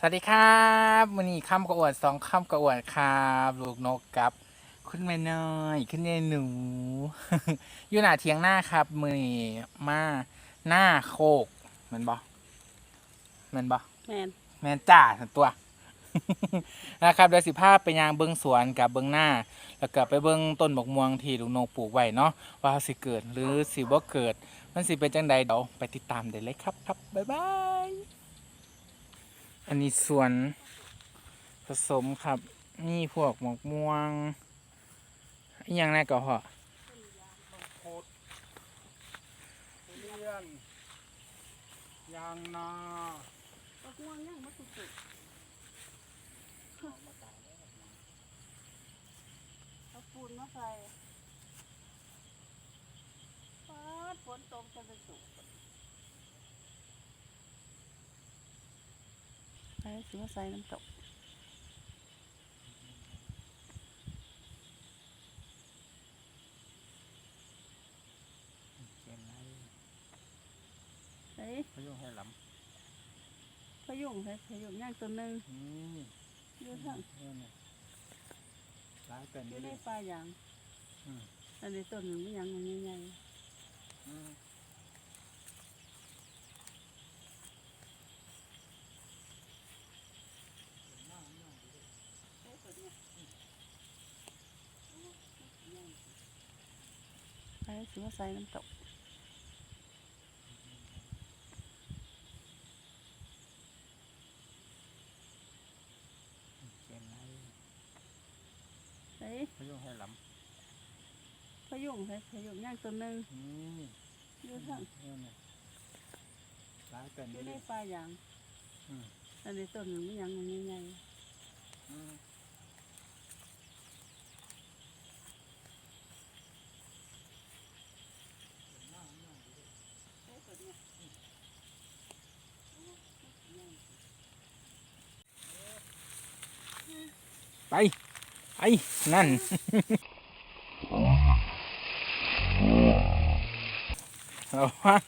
สวัสดีครับมือนี้คำกระอวดสองคำกระอวดครับ ลูกนกกับ คุณแม่น้อยคุณยายหนู อยู่หน้าเทียงหน้าครับ มือนี้มาหน้าโคกแมันบอมันบอแมนแมนจ่าสันตัว นะครับเดี๋ยวสิภาพไปยางเบิ้งสวนกับเบิ้งหน้า แล้วก็ไปเบิ้งต้นบกม่วงที่ลูกนกปลูกไว้เนาะว่าสิเกิดหรือสิบ่เกิด มันสิเป็นจังใดเดี๋ยวไปติดตามได้เลยครับครับบ๊ายบาย อันนี้สวนผสมครับนี่พวกหมกม่วงอหย่างแรกก็พอโคตรเลียนยางนาก็ง่วงยังมาสุดๆเอาปูนมาใส่ปาดฝนตกจะเป็นสุก ส่สิมาใส่น้ำตกใส่พยุงให้หลพะยุงใส่พะยุงย่างตัวหนึ่งำนี่อยู่ทั้งนี่นี่ร้ายเป็นอนี่ยู่ในปลายางอืมอันนี้ต้นมันยังมันใหญ่อืมๆ ส่สิมาใส่น้ำตกเป็นไรใส่พยุงให้หลพะยุงใส่พะยุงย่างตัวหนึ่งำนี่อยู่ทั้งนี่นี่ร้ายเป็นอยู่ในนี่ปลายางอืมอันนี้ต้นมันยังมันใหญ่อื ไป ไป นั่น ระวัง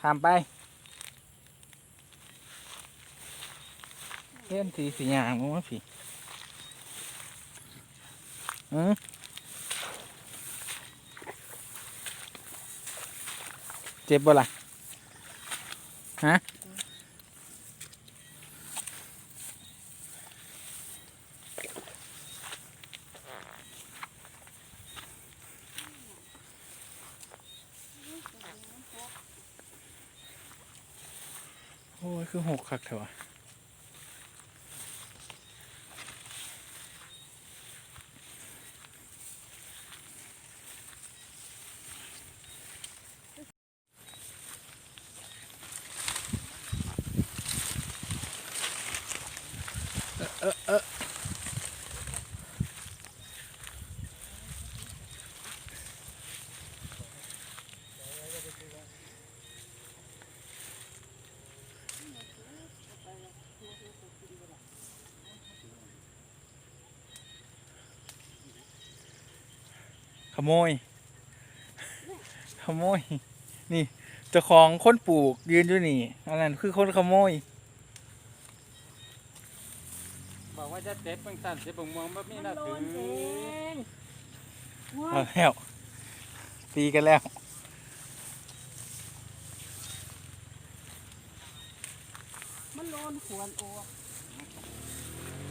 ข้ามไปเล่นสีสีหยางมั้งวะพี่เออเจ็บบ่ล่ะฮะ โอ้ยคือหกคักเถอะ โมย ขโมย นี่เจ้าของคนปลูกยืนอยู่นี่ อันนั้นคือคนขโมย บอกว่าจะเจ็บเบิ่งสั่นเจ็บเบิ่งมองแบบๆนี้มันะนโดถึนงเองว้าเอาแล้ว ตีกันแล้วมันโดนขวนออก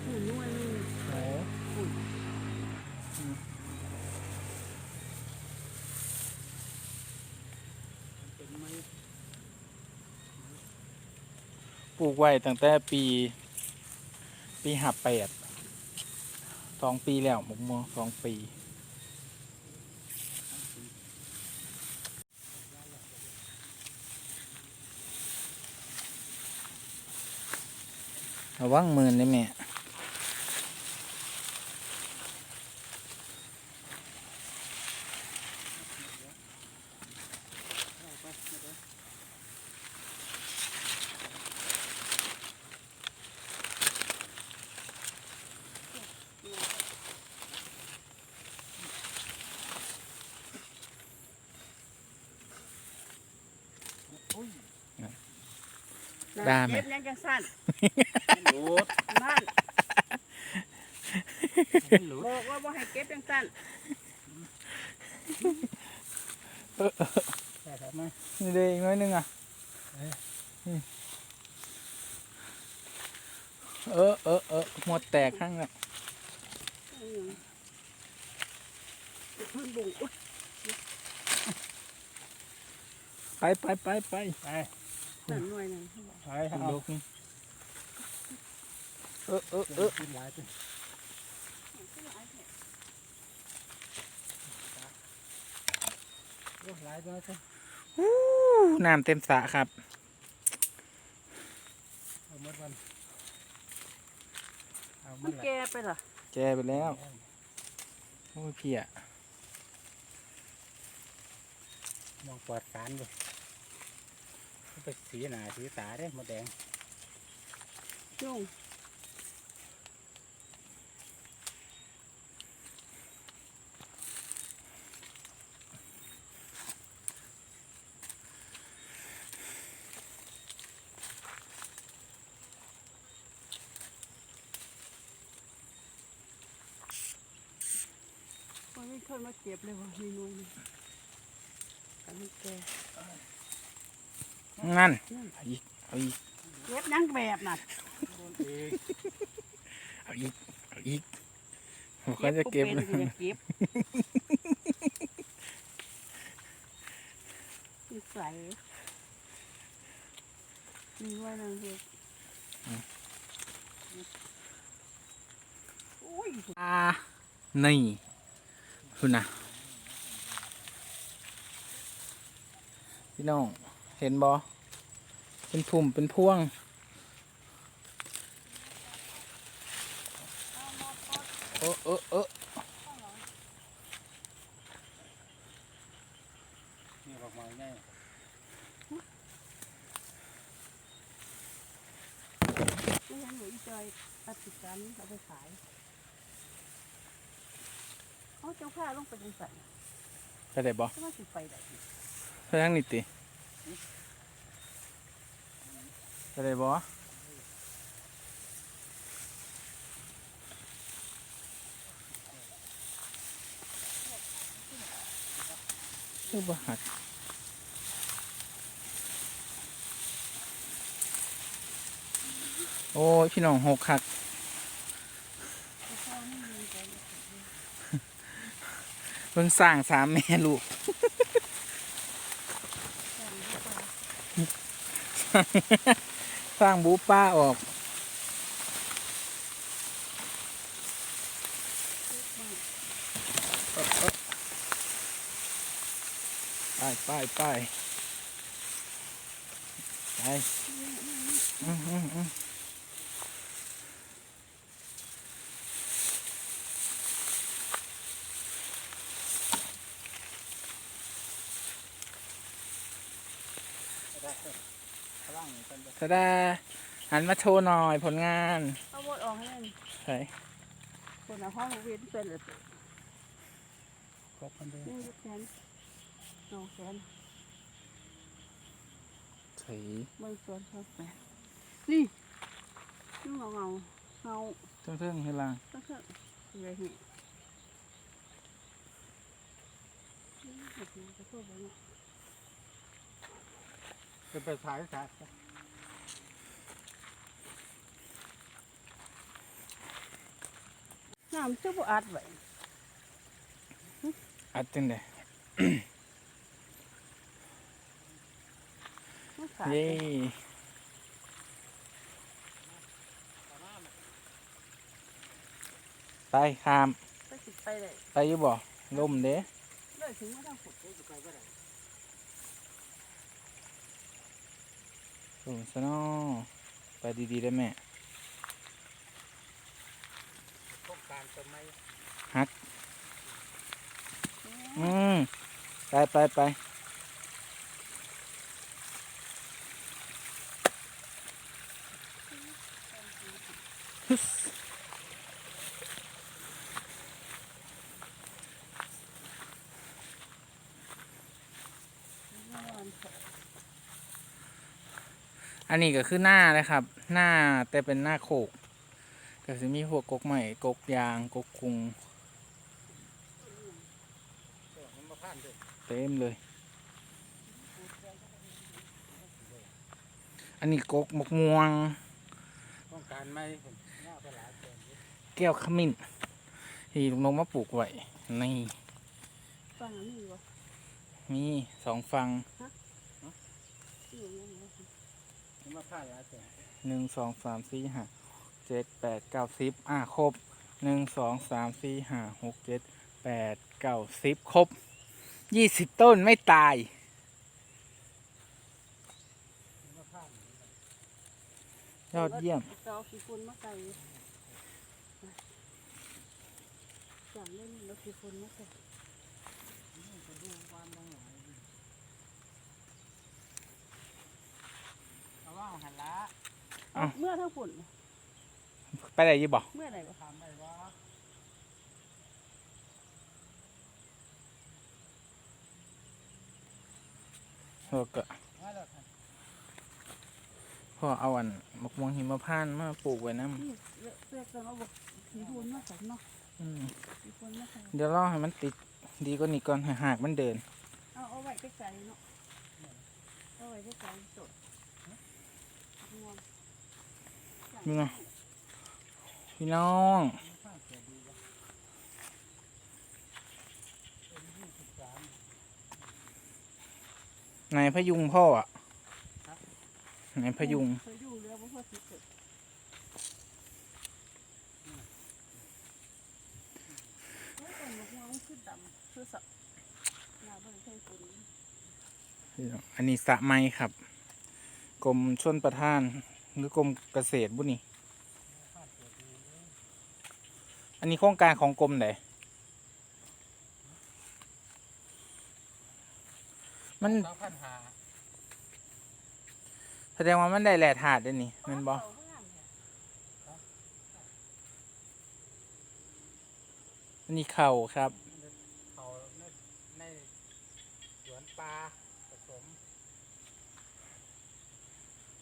หูนวลนี่ โอ้ อุ่น เปลูกไว้ตั้งแต่ปี ปีหับแปดสองปีแล้วหมกม่วงสองปีระวังมือนี่แม่ ด้ไหมเจ็บยังจังสั้นมันหลุดนั่นมันหลุดบอกว่าบ่ให้เก็บจังสั้นใช่ครับไหมนี่เลยอีกน้อยหนึงอะเอ้ยนี่เออเออเออหมดแตกข้างแล้วอืมเพิ่นบุงอุ๊ยไปไปไปไปไป นั่นหน่วยหนึงเขาบอกไปคุณเอาลูกนี่เออเออเออกินหลายจนโอ้หลายตัวจ้ะฮู้น้ำเต็มสระครับ เอาหมดวันเอาหมมัดนละแก่ไปเหรอแกไปแล้ว โอ้ยเพียมองปลอดสารเลย มันเป็นสีหนาสีตาเด้หมดแดงยุ่งมันไม่เคยมาเก็บเลยว่ะมีหน่วยหนึงกันมันแก่งั้ นนั่นเอาอีกเอาอีกเก็บยังแบบน่ะโดนเองเอาอีกเอาอีกผมก็จะเก็บ ป็นเลยก็จะเก็บนิสัยมีไว้นั่งเก็บโอ้ยอ่านี่คุณนะพี่น้อง เห็นบอ เป็นพุ่มเป็นพวง เออเออเออนี่บอกมาง่ายไม่งั้นหนูอีจอยตัดติดกันเอาไปขายเอาเจ้าข้าลงไปจังสันไปได้บอถ้าว่าสิไปได้ไปทางนี้ติ ไปได้บอคือบ่หักโอ้ยพี่น้องหกหักเพิ่งสร้างสามแม่ลูก สร้างบูป้าออกไปไปไปไปอืมอืมอืมพลั งกันไปสดาหันมาโชว์หน่อยผลงานเอาหมดออกให้เลยใช่คนเอาห้องเวียนเป็นเลยครบกันเลยนี่ยกแขนสองแขนใช่เบิ่งส่วนสองแขนนี่นี่เงาเงาเงาเทิงเทิงๆให้ล่างตั้งแต่เลยนี่นี่จะพูดไปเนาะจะไปถ่ายถ่ายน้ำจะบ่อัดไว้อัดจังไดมันขาดเย้ไปข้าม ไปสิไปเลยไปอยู่บ่ล่มเด้เลยถึงว่าต้องขุดเลยสิไปบ่ได้ สูงซะนอไปดีๆได้แม่พวกการต้นไม้อืม ไปไปไปฮึ อันนี้ก็คือหน้านะครับ หน้าแต่เป็นหน้าโคกก็จะมีพวกกกใหม่กกยางกกคุงมันมาผ่านด้วยเต็มเลย อันนี้กกมกม่วงต้องการไหมผมย่าไปหลายเดือนอยู่แก้วขมิ้นที่ลุงนกมาปลูกไว้นี่ฟังอันนี้วะมีสองฟังที่อยู่นี่วะ มันมาผ่านหลายเดือนหนึ่งสองสามสี่ห้าเจ็ดแปดเก้าสิบอะครบหนึ่งสองสามสี่ห้าหกเจ็ดแปดเก้าสิบครบยี่สิบต้นไม่ตายมันมาผ่านยอดเยี่ยม เจ้าขี้ฝุ่นมาใส่จังเล่นแล้วขี้ฝุ่นมาใส่ก็ดูความบางหลายดิเอาว่าหันละ อ้าว เมื่อทั้งฝุ่นไปไหนยี่บอกเมื่อไหร่วะทำได้ว่าพวกก็ว่าแล้วค่ะพ่อเอาอันมกม่วงหิมพานต์มาปลูกไว้น้นี่เลือกเลือกกันเอาบอกขี้ฝุ่นมาใส่เนาะำอืมขี้ฝุ่นมาใส่เดี๋ยวรอให้มันติดดีกว่านี้ก่อนให้หากมันเดิน เอาเอาไว้ใกล้ๆเนาะเอาไว้ใกล้ๆสดงวง นี่เนาะพี่น้องผ่านายพยุงพ่ออะนายพยุงอันนี้สะไม้ครับ กรมชนประทาน หรือกรมเกษตรบุนี่ อันนี้โครงการของกรมไหนมันสองพันหาแสดงว่ามันได้แหล่ถาดด้วยนี่แมันบออันนี้เข่าครับ เขาในในสวนปลาผสม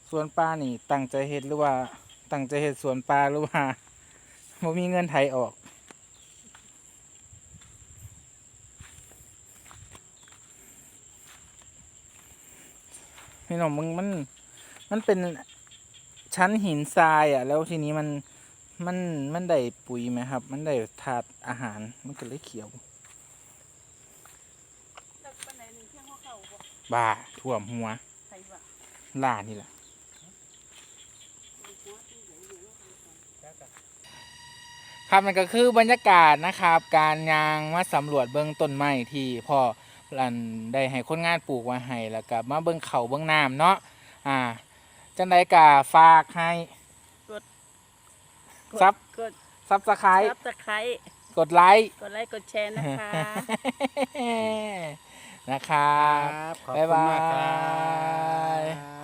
สวนปลานี่ ตั้งใจเฮ็ดหรือว่า ตั้งใจเฮ็ดสวนปลาหรือว่าบ่มีเงินไทยออก พี่น้องมึงมัน มันเป็นชั้นหินทรายอะ แล้วทีนี้มันมันมันได้ปุ๋ยไหมครับ มันได้ถาดอาหาร มันก็เลยเขียวจักปานใดนี่เพียงหัวเข่าบ่บ้าท่วมหัวไผว่าล่านี่แหละ หัวที่ใหญ่อยู่เนาะ แล้วก็ ครับมันก็คือบรรยากาศนะครับ การยางมาสำรวจเบื้องต้นไม้ที่พ่อรันได้ให้คนงานปลูกไว้ให้แล้วก็มาเบื้องเขาเบื้องน้ำเนาะอ่าจังไดกาฝากให้ซับกดซับสไครซับตะไคร้กดไลค์กดไลค์กดแชร์นะคะนะครับขอบบ๊ายคุณบามากครัยบ